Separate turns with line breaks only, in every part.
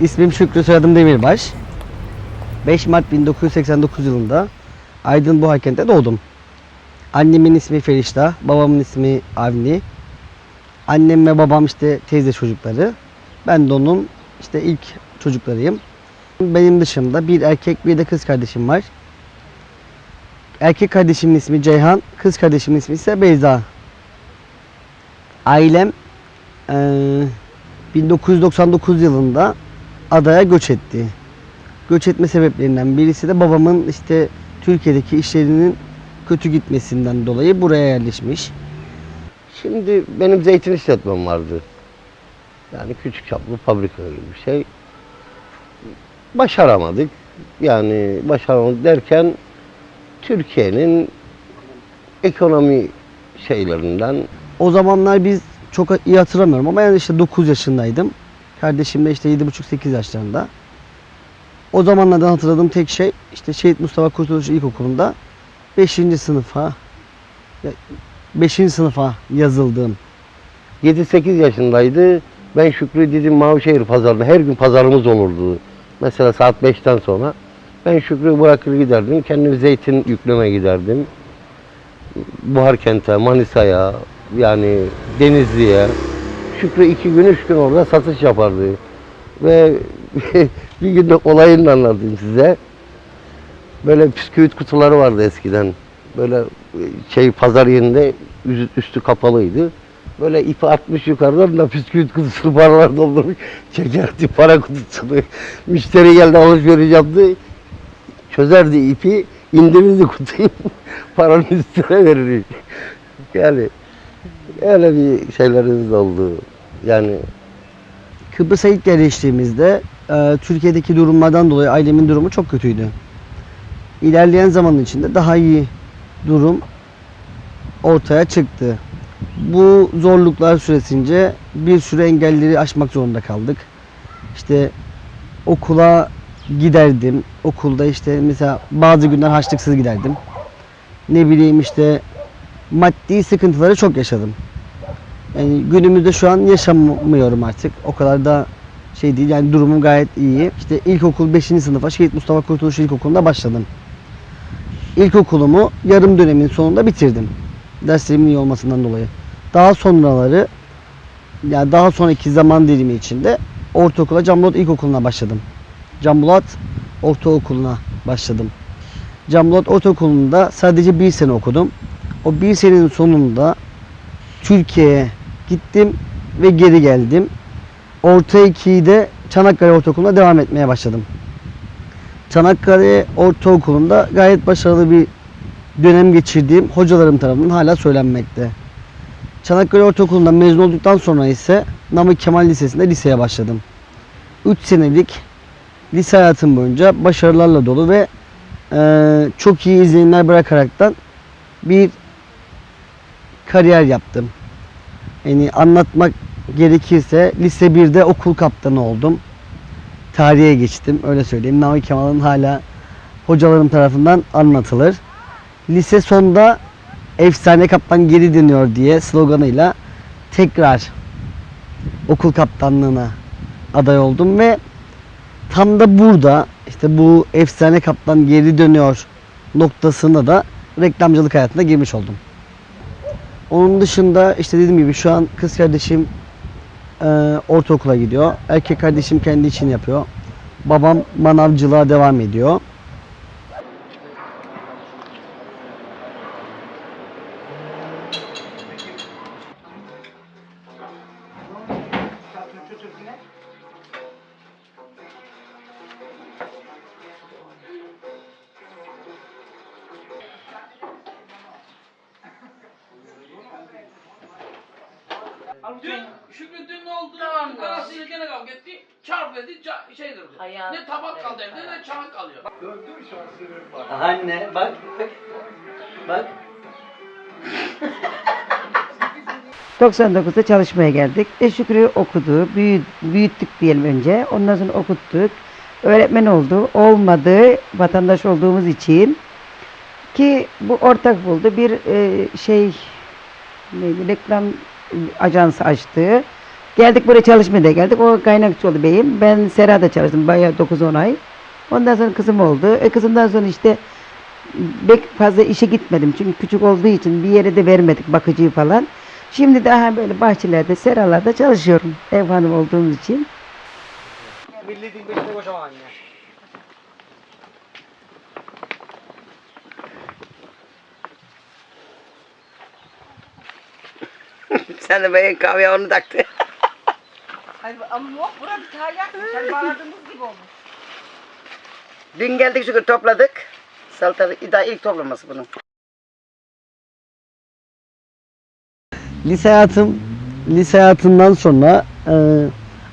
İsmim Şükrü, soyadım Demirbaş. 5 Mart 1989 yılında Aydın Buhakent'te doğdum. Annemin ismi Ferişta, babamın ismi Avni. Annem ve babam işte teyze çocukları. Ben de onun işte ilk çocuklarıyım. Benim dışımda bir erkek bir de kız kardeşim var. Erkek kardeşimin ismi Ceyhan, kız kardeşimin ismi ise Beyza. Ailem eee, 1999 yılında adaya göç etti. Göç etme sebeplerinden birisi de babamın işte Türkiye'deki işlerinin kötü gitmesinden dolayı buraya yerleşmiş.
Şimdi benim zeytin işletmem vardı. Yani küçük çaplı fabrika gibi bir şey. Başaramadık. Yani başaramadık derken Türkiye'nin ekonomi şeylerinden
O zamanlar biz çok iyi hatırlamıyorum ama yani işte 9 yaşındaydım. Kardeşim de işte 7,5-8 yaşlarında. O zamanlardan hatırladığım tek şey işte Şehit Mustafa Kurtuluş İlkokulu'nda 5. sınıfa 5. sınıfa yazıldığım
7-8 yaşındaydı. Ben Şükrü dedim Mavişehir pazarında her gün pazarımız olurdu. Mesela saat 5'ten sonra. Ben Şükrü bırakır giderdim. Kendim zeytin yükleme giderdim. Buharkent'e, Manisa'ya, yani Denizli'ye. Şükrü iki gün, üç gün orada satış yapardı. Ve bir gün de olayını anlatayım size. Böyle bisküvit kutuları vardı eskiden. Böyle şey pazar yerinde üstü kapalıydı. Böyle ipi atmış yukarıdan da bisküvit kutusunu paralar doldurmuş. Çekerdi para kutusunu. Müşteri geldi alışveriş yaptı. Çözerdi ipi, indirirdi kutuyu. paranın üstüne verirdi. Yani öyle bir şeylerimiz oldu. Yani
Kıbrıs'a ilk yerleştiğimizde e, Türkiye'deki durumlardan dolayı ailemin durumu çok kötüydü. İlerleyen zaman içinde daha iyi durum ortaya çıktı. Bu zorluklar süresince bir sürü engelleri aşmak zorunda kaldık. İşte okula giderdim. Okulda işte mesela bazı günler harçlıksız giderdim. Ne bileyim işte maddi sıkıntıları çok yaşadım. Yani günümüzde şu an yaşamıyorum artık. O kadar da şey değil. Yani durumum gayet iyi. İşte ilkokul 5. sınıfa Şehit Mustafa Kurtuluş İlkokulu'nda başladım. İlkokulumu yarım dönemin sonunda bitirdim. Derslerimin iyi olmasından dolayı. Daha sonraları yani daha sonraki zaman dilimi içinde ortaokula Cambulat İlkokulu'na başladım. Cambulat Ortaokulu'na başladım. Cambulat Ortaokulu'nda sadece bir sene okudum. O bir senenin sonunda Türkiye'ye gittim ve geri geldim. Orta 2'yi de Çanakkale Ortaokulu'na devam etmeye başladım. Çanakkale Ortaokulu'nda gayet başarılı bir dönem geçirdiğim hocalarım tarafından hala söylenmekte. Çanakkale Ortaokulu'ndan mezun olduktan sonra ise Namık Kemal Lisesi'nde liseye başladım. 3 senelik lise hayatım boyunca başarılarla dolu ve eee, çok iyi izlenimler bırakaraktan bir kariyer yaptım. Yani anlatmak gerekirse lise 1'de okul kaptanı oldum. Tarihe geçtim öyle söyleyeyim. Namık Kemal'ın hala hocalarım tarafından anlatılır. Lise sonda efsane kaptan geri dönüyor diye sloganıyla tekrar okul kaptanlığına aday oldum ve tam da burada işte bu efsane kaptan geri dönüyor noktasında da reklamcılık hayatına girmiş oldum. Onun dışında işte dediğim gibi şu an kız kardeşim e, ortaokula gidiyor. Erkek kardeşim kendi için yapıyor. Babam manavcılığa devam ediyor.
Dün Şükrü dün ne oldu?
Tamam.
Anasıyla gene kavga etti. Çarp dedi, ça- şey kırdı.
Hayat,
Ne tabak
evet,
kaldı evde ne
hayat.
çanak kalıyor.
Anne bak bak
99'da çalışmaya geldik. E Şükrü okudu, büyü, büyüttük diyelim önce. Ondan sonra okuttuk. Öğretmen oldu. Olmadı vatandaş olduğumuz için. Ki bu ortak buldu. Bir e, şey neydi, reklam ajansı açtı. Geldik buraya çalışmaya da geldik. O kaynakçı oldu beyim. Ben Sera'da çalıştım bayağı 9-10 ay. Ondan sonra kızım oldu. E kızımdan sonra işte pek fazla işe gitmedim. Çünkü küçük olduğu için bir yere de vermedik bakıcıyı falan. Şimdi daha böyle bahçelerde, seralarda çalışıyorum. Ev hanım olduğumuz için.
Bildiğin beşine koşamam anne.
Sen de kahve onu taktı.
Ama yok bura bir tane yakmış. Hani bağırdığımız gibi olmuş.
Dün geldik şükür topladık. Salatalık daha ilk toplaması bunun.
Lise hayatım, lise hayatından sonra e,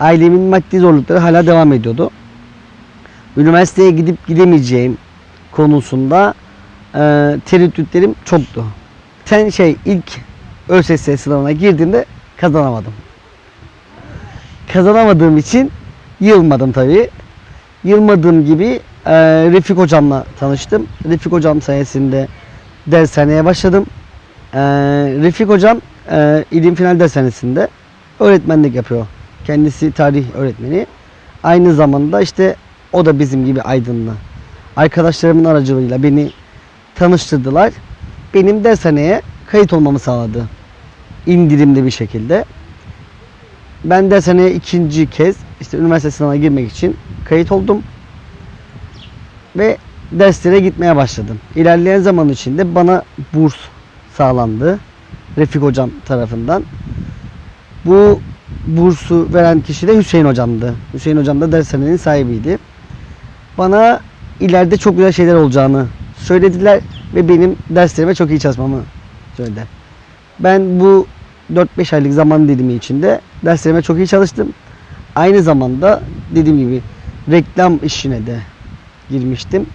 ailemin maddi zorlukları hala devam ediyordu. Üniversiteye gidip gidemeyeceğim konusunda e, tereddütlerim çoktu. Sen şey ilk ÖSS sınavına girdiğimde kazanamadım. Kazanamadığım için yılmadım tabii. Yılmadığım gibi e, Refik hocamla tanıştım. Refik hocam sayesinde dershaneye başladım. Ee, Refik hocam e, İlim Final Dershanesi'nde öğretmenlik yapıyor. Kendisi tarih öğretmeni. Aynı zamanda işte o da bizim gibi aydınlı. Arkadaşlarımın aracılığıyla beni tanıştırdılar. Benim dershaneye kayıt olmamı sağladı. İndirimli bir şekilde. Ben dershaneye ikinci kez işte üniversite sınavına girmek için kayıt oldum. Ve derslere gitmeye başladım. İlerleyen zaman içinde bana burs sağlandı. Refik hocam tarafından. Bu bursu veren kişi de Hüseyin hocamdı. Hüseyin hocam da dershanenin sahibiydi. Bana ileride çok güzel şeyler olacağını söylediler ve benim derslerime çok iyi çalışmamı söylediler. Ben bu 4-5 aylık zaman dilimi içinde derslerime çok iyi çalıştım. Aynı zamanda dediğim gibi reklam işine de girmiştim.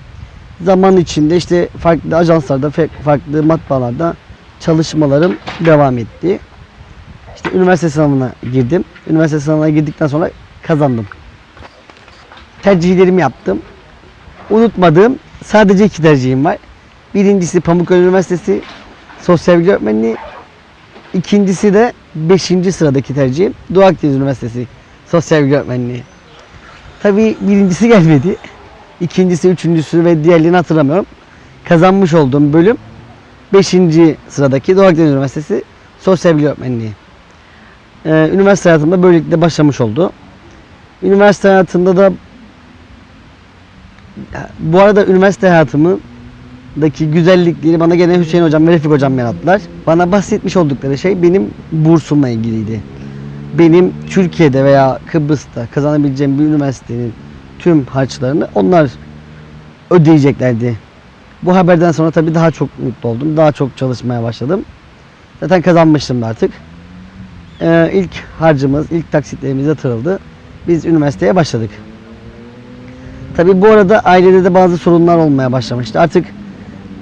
Zaman içinde işte farklı ajanslarda, farklı matbaalarda çalışmalarım devam etti. İşte üniversite sınavına girdim. Üniversite sınavına girdikten sonra kazandım. Tercihlerimi yaptım. Unutmadığım sadece iki tercihim var. Birincisi Pamukkale Üniversitesi Sosyal Bilgi Öğretmenliği. İkincisi de 5. sıradaki tercihim Doğu Akdeniz Üniversitesi Sosyal Bilgi Öğretmenliği. Tabii birincisi gelmedi. İkincisi, üçüncüsü ve diğerlerini hatırlamıyorum. Kazanmış olduğum bölüm 5. sıradaki Doğu Akdeniz Üniversitesi Sosyal Bilgi Öğretmenliği. Ee, üniversite hayatımda böylelikle başlamış oldu. Üniversite hayatında da bu arada üniversite hayatımdaki güzellikleri bana gene Hüseyin Hocam ve Refik Hocam yarattılar. Bana bahsetmiş oldukları şey benim bursumla ilgiliydi. Benim Türkiye'de veya Kıbrıs'ta kazanabileceğim bir üniversitenin tüm harçlarını onlar ödeyeceklerdi. Bu haberden sonra tabii daha çok mutlu oldum. Daha çok çalışmaya başladım. Zaten kazanmıştım artık. Ee, ilk harcımız, ilk taksitlerimiz yatırıldı. Biz üniversiteye başladık. Tabii bu arada ailede de bazı sorunlar olmaya başlamıştı. Artık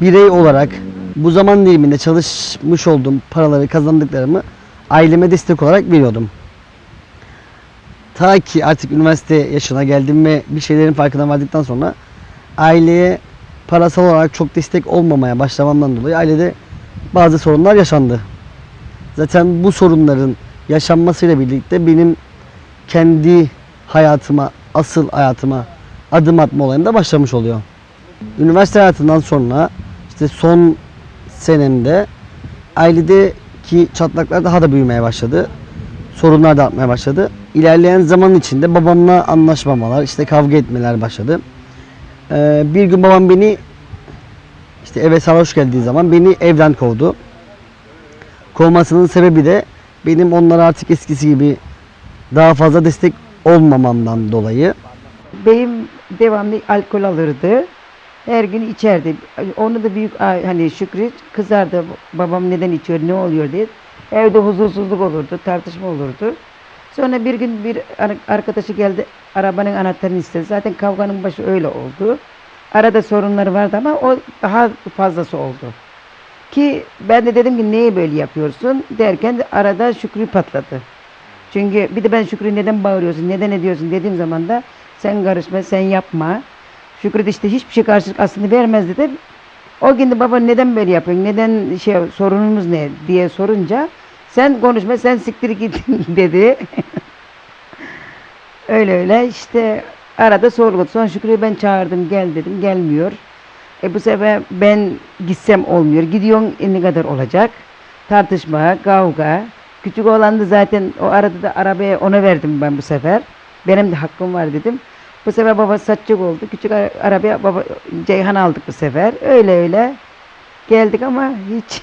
birey olarak bu zaman diliminde çalışmış olduğum paraları kazandıklarımı aileme destek olarak veriyordum. Ta ki artık üniversite yaşına geldim ve bir şeylerin farkına vardıktan sonra aileye parasal olarak çok destek olmamaya başlamamdan dolayı ailede bazı sorunlar yaşandı. Zaten bu sorunların yaşanmasıyla birlikte benim kendi hayatıma, asıl hayatıma adım atma olayım da başlamış oluyor. Üniversite hayatından sonra işte son senemde ailedeki çatlaklar daha da büyümeye başladı. Sorunlar da artmaya başladı. İlerleyen zaman içinde babamla anlaşmamalar, işte kavga etmeler başladı. Ee, bir gün babam beni işte eve sarhoş geldiği zaman beni evden kovdu. Kovmasının sebebi de benim onlara artık eskisi gibi daha fazla destek olmamamdan dolayı.
Beyim devamlı alkol alırdı. Her gün içerdi. Onu da büyük hani Şükrü kızardı. Babam neden içiyor, ne oluyor diye. Evde huzursuzluk olurdu, tartışma olurdu. Sonra bir gün bir ar- arkadaşı geldi, arabanın anahtarını istedi. Zaten kavganın başı öyle oldu. Arada sorunları vardı ama o daha fazlası oldu. Ki ben de dedim ki niye böyle yapıyorsun derken de arada Şükrü patladı. Çünkü bir de ben Şükrü neden bağırıyorsun, neden ediyorsun dediğim zaman da sen karışma, sen yapma. Şükrü de işte hiçbir şey karşılık aslında vermez dedi. O gün de baba neden böyle yapıyorsun, neden şey sorunumuz ne diye sorunca Sen konuşma sen siktir git dedi. öyle öyle işte arada sorguladı. Sonra Şükrü'yü ben çağırdım gel dedim gelmiyor. E bu sefer ben gitsem olmuyor. Gidiyorsun e, ne kadar olacak? Tartışma, kavga. Küçük oğlan da zaten o arada da arabaya ona verdim ben bu sefer. Benim de hakkım var dedim. Bu sefer baba satacak oldu. Küçük ara- arabaya baba Ceyhan aldık bu sefer. Öyle öyle geldik ama hiç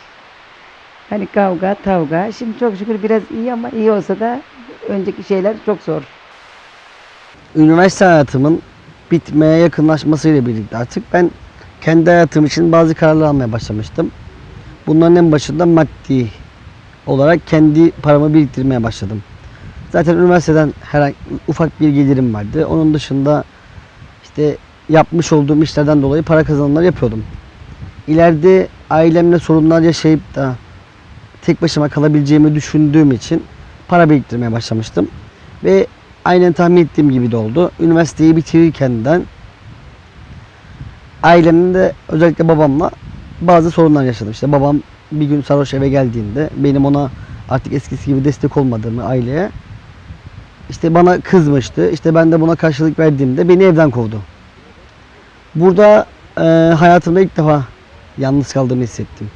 hani kavga, tavga. Şimdi çok şükür biraz iyi ama iyi olsa da önceki şeyler çok zor.
Üniversite hayatımın bitmeye yakınlaşmasıyla birlikte artık ben kendi hayatım için bazı kararlar almaya başlamıştım. Bunların en başında maddi olarak kendi paramı biriktirmeye başladım. Zaten üniversiteden herhangi ufak bir gelirim vardı. Onun dışında işte yapmış olduğum işlerden dolayı para kazanımlar yapıyordum. İleride ailemle sorunlar yaşayıp da tek başıma kalabileceğimi düşündüğüm için para biriktirmeye başlamıştım. Ve aynen tahmin ettiğim gibi de oldu. Üniversiteyi bitirirkenden ailemde özellikle babamla bazı sorunlar yaşadım. İşte babam bir gün sarhoş eve geldiğinde benim ona artık eskisi gibi destek olmadığımı aileye işte bana kızmıştı. İşte ben de buna karşılık verdiğimde beni evden kovdu. Burada e, hayatımda ilk defa yalnız kaldığımı hissettim.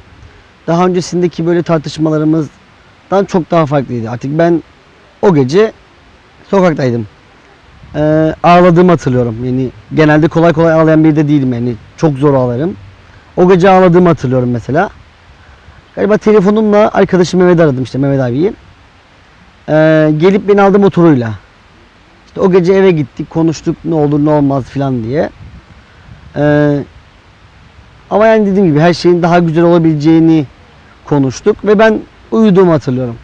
Daha öncesindeki böyle tartışmalarımızdan çok daha farklıydı. Artık ben o gece sokaktaydım. Ee, ağladığımı hatırlıyorum. Yani genelde kolay kolay ağlayan biri de değilim yani. Çok zor ağlarım. O gece ağladığımı hatırlıyorum mesela. Galiba telefonumla arkadaşım Mehmet aradım işte Mehmet abiyi. Ee, gelip beni aldı motoruyla. İşte o gece eve gittik konuştuk ne olur ne olmaz filan diye. Ee, ama yani dediğim gibi her şeyin daha güzel olabileceğini konuştuk ve ben uyuduğumu hatırlıyorum.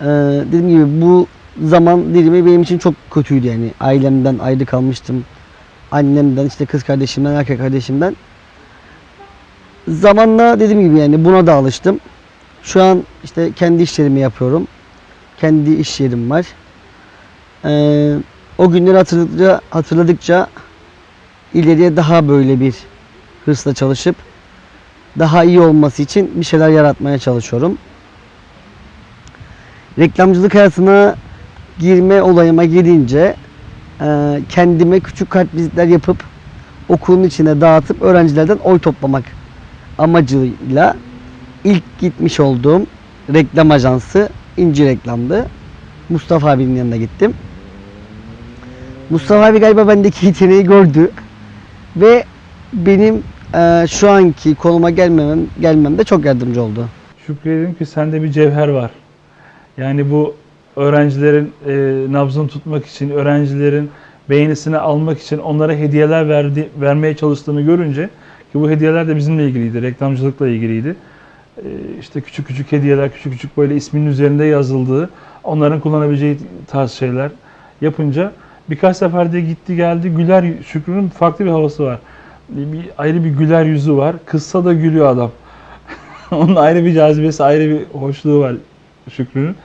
Ee, dediğim gibi bu zaman dilimi benim için çok kötüydü yani. Ailemden ayrı kalmıştım. Annemden, işte kız kardeşimden, erkek kardeşimden. Zamanla dediğim gibi yani buna da alıştım. Şu an işte kendi işlerimi yapıyorum. Kendi iş yerim var. Ee, o günleri hatırladıkça, hatırladıkça ileriye daha böyle bir hırsla çalışıp daha iyi olması için bir şeyler yaratmaya çalışıyorum. Reklamcılık hayatına girme olayıma girince e, kendime küçük kartvizitler yapıp okulun içine dağıtıp öğrencilerden oy toplamak amacıyla ilk gitmiş olduğum reklam ajansı İnci Reklam'dı. Mustafa abinin yanına gittim. Mustafa abi galiba bendeki yeteneği gördü ve benim e, şu anki konuma gelmemem gelmemde çok yardımcı oldu.
Şükrü dedim ki sende bir cevher var. Yani bu öğrencilerin e, nabzını tutmak için, öğrencilerin beğenisini almak için onlara hediyeler verdi, vermeye çalıştığını görünce ki bu hediyeler de bizimle ilgiliydi, reklamcılıkla ilgiliydi. E, işte küçük küçük hediyeler, küçük küçük böyle isminin üzerinde yazıldığı, onların kullanabileceği tarz şeyler yapınca birkaç seferde gitti geldi. Güler Şükrü'nün farklı bir havası var. Bir, ayrı bir güler yüzü var. Kızsa da gülüyor adam. Onun ayrı bir cazibesi, ayrı bir hoşluğu var Şükrü'nün.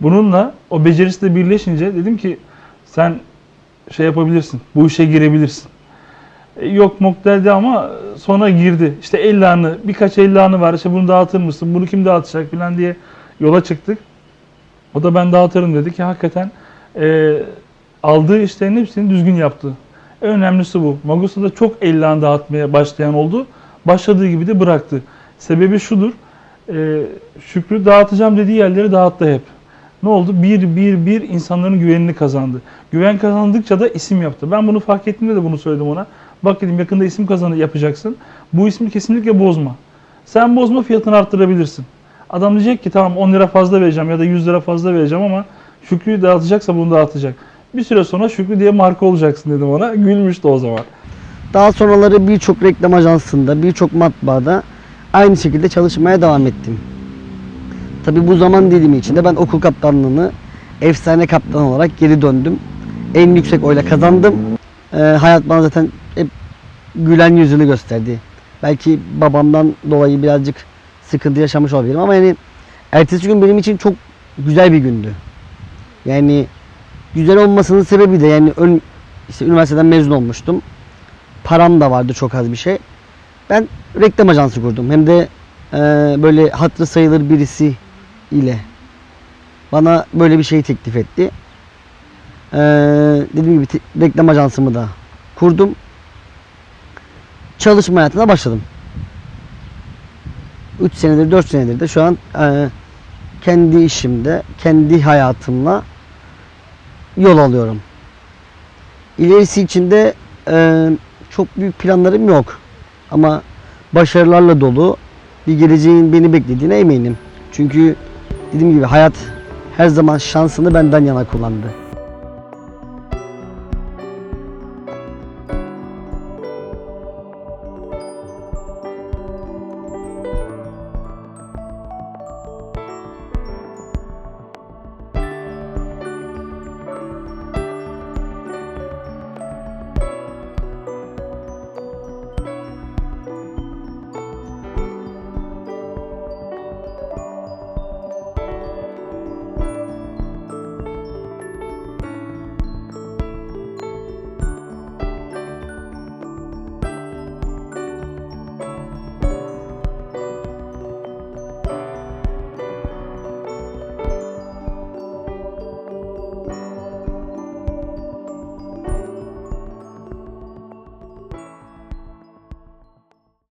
Bununla o becerisi de birleşince dedim ki sen şey yapabilirsin, bu işe girebilirsin. E, yok mok dedi ama sonra girdi. İşte 50 anı, birkaç 50 anı var. İşte bunu dağıtır mısın, bunu kim dağıtacak falan diye yola çıktık. O da ben dağıtırım dedi ki hakikaten e, aldığı işlerin hepsini düzgün yaptı. En önemlisi bu. Magosa'da çok 50 an dağıtmaya başlayan oldu. Başladığı gibi de bıraktı. Sebebi şudur. E, Şükrü dağıtacağım dediği yerleri dağıttı hep. Ne oldu? Bir, bir, bir insanların güvenini kazandı. Güven kazandıkça da isim yaptı. Ben bunu fark ettiğimde de bunu söyledim ona. Bak dedim yakında isim kazanı yapacaksın. Bu ismi kesinlikle bozma. Sen bozma fiyatını arttırabilirsin. Adam diyecek ki tamam 10 lira fazla vereceğim ya da 100 lira fazla vereceğim ama Şükrü'yü dağıtacaksa bunu dağıtacak. Bir süre sonra Şükrü diye marka olacaksın dedim ona. Gülmüştü o zaman.
Daha sonraları birçok reklam ajansında, birçok matbaada aynı şekilde çalışmaya devam ettim. Tabi bu zaman dilimi içinde ben okul kaptanlığını efsane kaptan olarak geri döndüm. En yüksek oyla kazandım. Ee, hayat bana zaten hep gülen yüzünü gösterdi. Belki babamdan dolayı birazcık sıkıntı yaşamış olabilirim ama yani ertesi gün benim için çok güzel bir gündü. Yani güzel olmasının sebebi de yani ön, işte üniversiteden mezun olmuştum. Param da vardı çok az bir şey. Ben reklam ajansı kurdum. Hem de e, böyle hatırı sayılır birisi ile bana böyle bir şey teklif etti. Ee, dediğim gibi reklam ajansımı da kurdum. Çalışma hayatına başladım. 3 senedir 4 senedir de şu an e, kendi işimde, kendi hayatımla yol alıyorum. İlerisi için de e, çok büyük planlarım yok. Ama başarılarla dolu bir geleceğin beni beklediğine eminim. Çünkü dediğim gibi hayat her zaman şansını benden yana kullandı.